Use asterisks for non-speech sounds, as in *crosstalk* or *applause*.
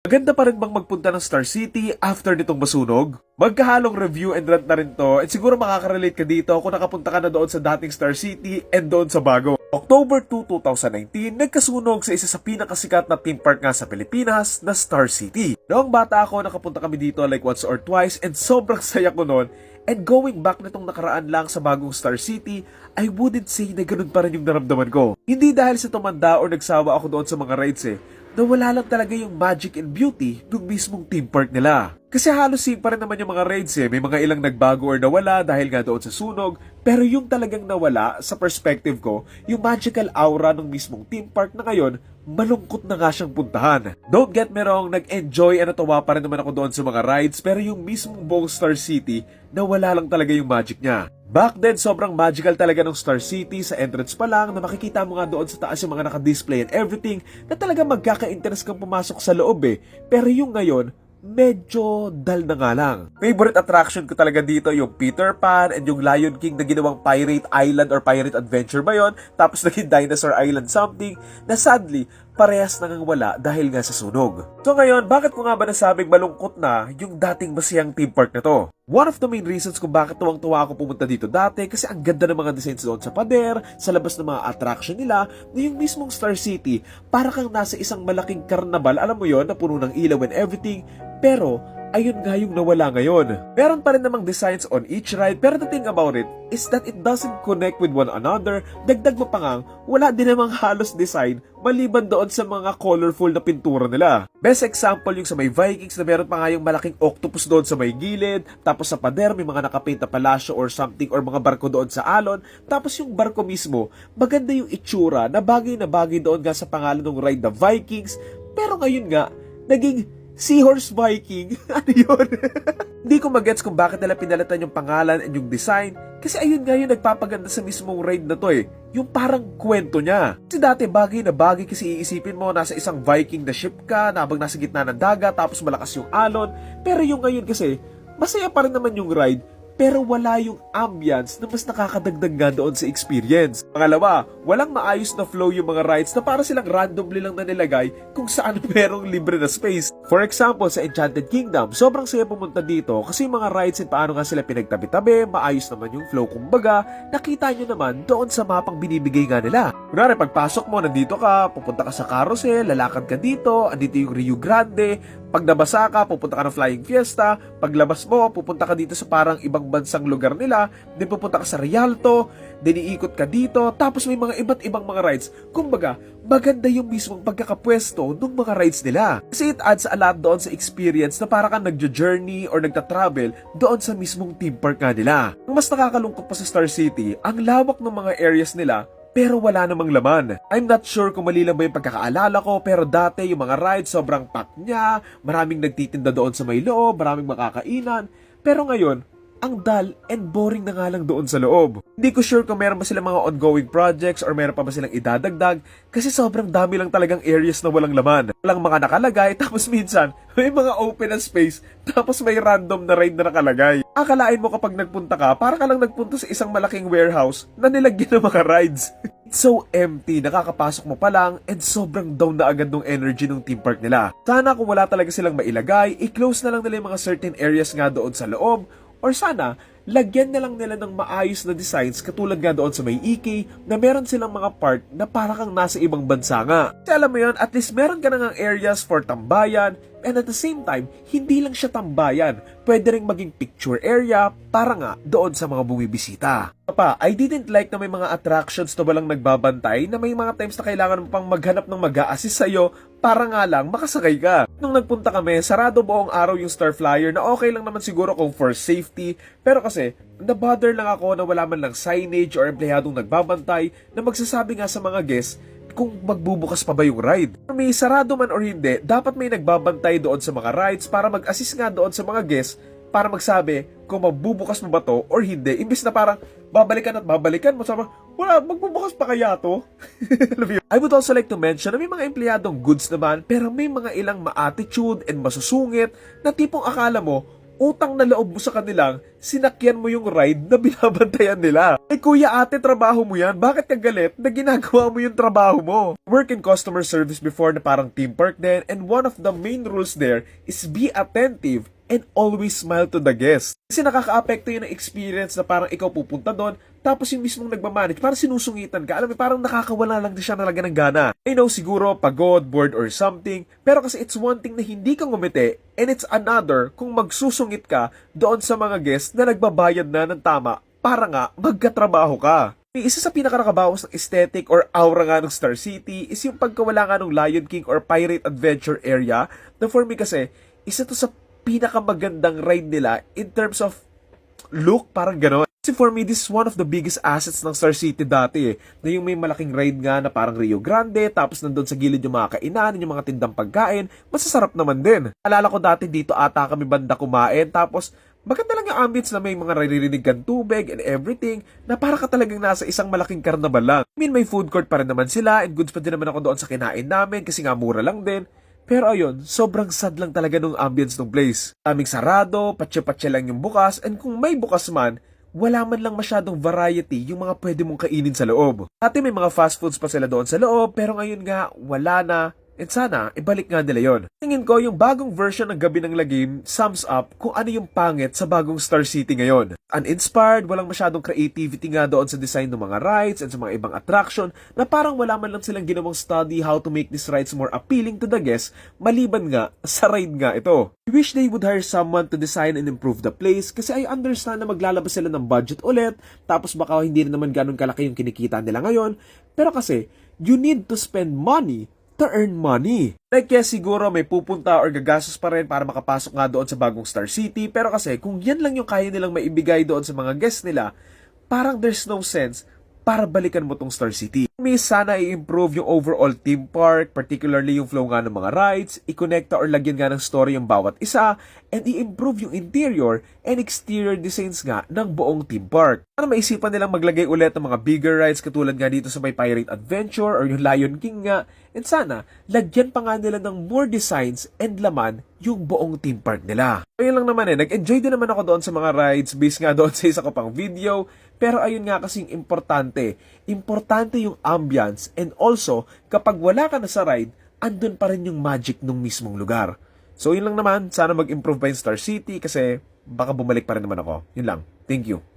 Maganda pa rin bang magpunta ng Star City after nitong masunog? Magkahalong review and rant na rin to at siguro makaka-relate ka dito kung nakapunta ka na doon sa dating Star City and doon sa bago. October 2, 2019, nagkasunog sa isa sa pinakasikat na theme park nga sa Pilipinas na Star City. Noong bata ako, nakapunta kami dito like once or twice and sobrang *laughs* saya ko noon. And going back nitong nakaraan lang sa bagong Star City, I wouldn't say na ganun pa rin yung naramdaman ko. Hindi dahil sa tumanda or nagsawa ako doon sa mga rides eh, nawala lang talaga yung magic and beauty ng mismong theme park nila. Kasi halos same pa rin naman yung mga rides eh. May mga ilang nagbago or nawala dahil nga doon sa sunog. Pero yung talagang nawala, sa perspective ko, yung magical aura ng mismong theme park na ngayon, malungkot na nga siyang puntahan. Don't get me wrong, nag-enjoy at natawa pa rin naman ako doon sa mga rides, pero yung mismong buong Star City, nawala lang talaga yung magic niya. Back then, sobrang magical talaga ng Star City sa entrance pa lang na makikita mo nga doon sa taas yung mga naka-display and everything na talaga magkaka-interest kang pumasok sa loob eh. Pero yung ngayon, medyo dal na nga lang. Favorite attraction ko talaga dito yung Peter Pan and yung Lion King na ginawang Pirate Island or Pirate Adventure ba yon? Tapos naging Dinosaur Island something na sadly, parehas nang dahil nga sa sunog. So ngayon, bakit ko nga ba nasabing malungkot na yung dating masiyang theme park na to? One of the main reasons kung bakit tuwang-tuwa ako pumunta dito dati kasi ang ganda ng mga designs doon sa pader, sa labas ng mga attraction nila, na yung mismong Star City, para kang nasa isang malaking karnabal, alam mo yon na puno ng ilaw and everything, pero ayun nga yung nawala ngayon. Meron pa rin namang designs on each ride pero the thing about it is that it doesn't connect with one another. Dagdag mo pa ngang, wala din namang halos design maliban doon sa mga colorful na pintura nila. Best example yung sa may Vikings na meron pa nga yung malaking octopus doon sa may gilid, tapos sa pader may mga nakapaint na palasyo or something or mga barko doon sa alon, tapos yung barko mismo, maganda yung itsura na bagay na bagay doon nga sa pangalan ng ride na Vikings, pero ngayon nga, naging Seahorse Viking. *laughs* ano yun? *laughs* Hindi ko magets kung bakit nila pinalitan yung pangalan and yung design. Kasi ayun nga yung nagpapaganda sa mismong ride na to eh. Yung parang kwento niya. Kasi dati bagay na bagay kasi iisipin mo nasa isang Viking na ship ka na habang nasa gitna ng dagat tapos malakas yung alon. Pero yung ngayon kasi, masaya pa rin naman yung ride pero wala yung ambience na mas nakakadagdag nga doon sa experience. Pangalawa, walang maayos na flow yung mga rides na para silang randomly lang na nilagay kung saan *laughs* merong libre na space. For example, sa Enchanted Kingdom, sobrang saya pumunta dito kasi yung mga rides and paano nga sila pinagtabi-tabi, maayos naman yung flow kumbaga, nakita nyo naman doon sa mapang binibigay nga nila. Kunwari, pagpasok mo, nandito ka, pupunta ka sa carousel, lalakad ka dito, andito yung Rio Grande, pag nabasa ka, pupunta ka ng Flying Fiesta, paglabas mo, pupunta ka dito sa parang ibang bansang lugar nila, din pupunta ka sa Rialto, din iikot ka dito, tapos may mga iba't ibang mga rides. Kumbaga, maganda yung mismong pagkakapwesto ng mga rides nila. Kasi it adds a lot doon sa experience na para kang nagjo-journey or nagta-travel doon sa mismong theme park nga nila. Ang mas nakakalungkot pa sa Star City, ang lawak ng mga areas nila pero wala namang laman. I'm not sure kung mali lang ba yung pagkakaalala ko pero dati yung mga rides sobrang packed niya, maraming nagtitinda doon sa may loob, maraming makakainan. Pero ngayon, ang dull and boring na nga lang doon sa loob. Hindi ko sure kung meron ba silang mga ongoing projects or meron pa ba silang idadagdag kasi sobrang dami lang talagang areas na walang laman. Walang mga nakalagay *laughs* tapos minsan may mga open na space tapos may random na ride na nakalagay. Akalain mo kapag nagpunta ka, para ka lang nagpunta sa isang malaking warehouse na nilagyan ng mga rides. It's *laughs* so empty, nakakapasok mo pa lang and sobrang down na agad ng energy ng theme park nila. Sana kung wala talaga silang mailagay, i-close na lang nila yung mga certain areas nga doon sa loob Or sana, lagyan na lang nila ng maayos na designs katulad nga doon sa may EK na meron silang mga part na para kang nasa ibang bansa nga. Kasi alam mo yun, at least meron ka nang areas for tambayan and at the same time, hindi lang siya tambayan. Pwede ring maging picture area para nga doon sa mga bumibisita. Pa, I didn't like na may mga attractions na walang nagbabantay na may mga times na kailangan mo pang maghanap ng mag assist sa'yo para nga lang makasakay ka. Nung nagpunta kami, sarado buong araw yung Star Flyer na okay lang naman siguro kung for safety. Pero kasi, nabother lang ako na wala man lang signage or empleyadong nagbabantay na magsasabi nga sa mga guests kung magbubukas pa ba yung ride. May sarado man or hindi, dapat may nagbabantay doon sa mga rides para mag-assist nga doon sa mga guests para magsabi kung magbubukas mo ba to or hindi. Imbis na parang babalikan at babalikan mo. Sabi, wala, magbubukas pa kaya to? *laughs* I would also like to mention na may mga empleyadong goods naman pero may mga ilang ma-attitude and masusungit na tipong akala mo utang na loob mo sa kanilang, sinakyan mo yung ride na binabantayan nila. Eh kuya ate, trabaho mo yan. Bakit ka galit na ginagawa mo yung trabaho mo? Work in customer service before na parang team park din and one of the main rules there is be attentive and always smile to the guest. Kasi nakaka-apekto yun ng experience na parang ikaw pupunta doon, tapos yung mismong nagmamanage, parang sinusungitan ka. Alam mo, parang nakakawala lang din siya talaga ng gana. I know, siguro, pagod, bored, or something, pero kasi it's one thing na hindi ka ngumiti, and it's another kung magsusungit ka doon sa mga guests na nagbabayad na ng tama para nga magkatrabaho ka. Isa sa pinakanakabawas ng aesthetic or aura nga ng Star City is yung pagkawala nga ng Lion King or Pirate Adventure area na for me kasi, isa to sa pinakamagandang ride nila in terms of look, parang gano'n. Kasi for me, this is one of the biggest assets ng Star City dati eh. Na yung may malaking ride nga na parang Rio Grande, tapos nandun sa gilid yung mga kainan, yung mga tindang pagkain, masasarap naman din. Alala ko dati dito ata kami banda kumain, tapos maganda lang yung ambience na may mga naririnig kang tubig and everything, na para ka talagang nasa isang malaking karnabal lang. I mean, may food court pa rin naman sila, and goods pa din naman ako doon sa kinain namin, kasi nga mura lang din. Pero ayun, sobrang sad lang talaga nung ambience ng place. Aming sarado, patse-patse lang yung bukas, and kung may bukas man, wala man lang masyadong variety yung mga pwede mong kainin sa loob. Dati may mga fast foods pa sila doon sa loob, pero ngayon nga, wala na. At sana, ibalik nga nila yon. Tingin ko, yung bagong version ng Gabi ng Lagim sums up kung ano yung pangit sa bagong Star City ngayon. Uninspired, walang masyadong creativity nga doon sa design ng mga rides and sa mga ibang attraction na parang wala man lang silang ginawang study how to make these rides more appealing to the guests maliban nga sa ride nga ito. I wish they would hire someone to design and improve the place kasi I understand na maglalabas sila ng budget ulit tapos baka hindi na naman ganun kalaki yung kinikita nila ngayon pero kasi you need to spend money to earn money. Like kaya siguro may pupunta or gagastos pa rin para makapasok nga doon sa bagong Star City pero kasi kung yan lang yung kaya nilang maibigay doon sa mga guests nila, parang there's no sense para balikan mo tong Star City. May sana i-improve yung overall theme park, particularly yung flow nga ng mga rides, i-connecta or lagyan nga ng story yung bawat isa, and i-improve yung interior and exterior designs nga ng buong theme park. Para maisipan nilang maglagay ulit ng mga bigger rides katulad nga dito sa may Pirate Adventure or yung Lion King nga, and sana, lagyan pa nga nila ng more designs and laman yung buong theme park nila. Ayun lang naman eh, nag-enjoy din naman ako doon sa mga rides based nga doon sa isa ko pang video, pero ayun nga kasing importante, importante yung ambience and also kapag wala ka na sa ride, andun pa rin yung magic nung mismong lugar. So yun lang naman, sana mag-improve pa yung Star City kasi baka bumalik pa rin naman ako. Yun lang. Thank you.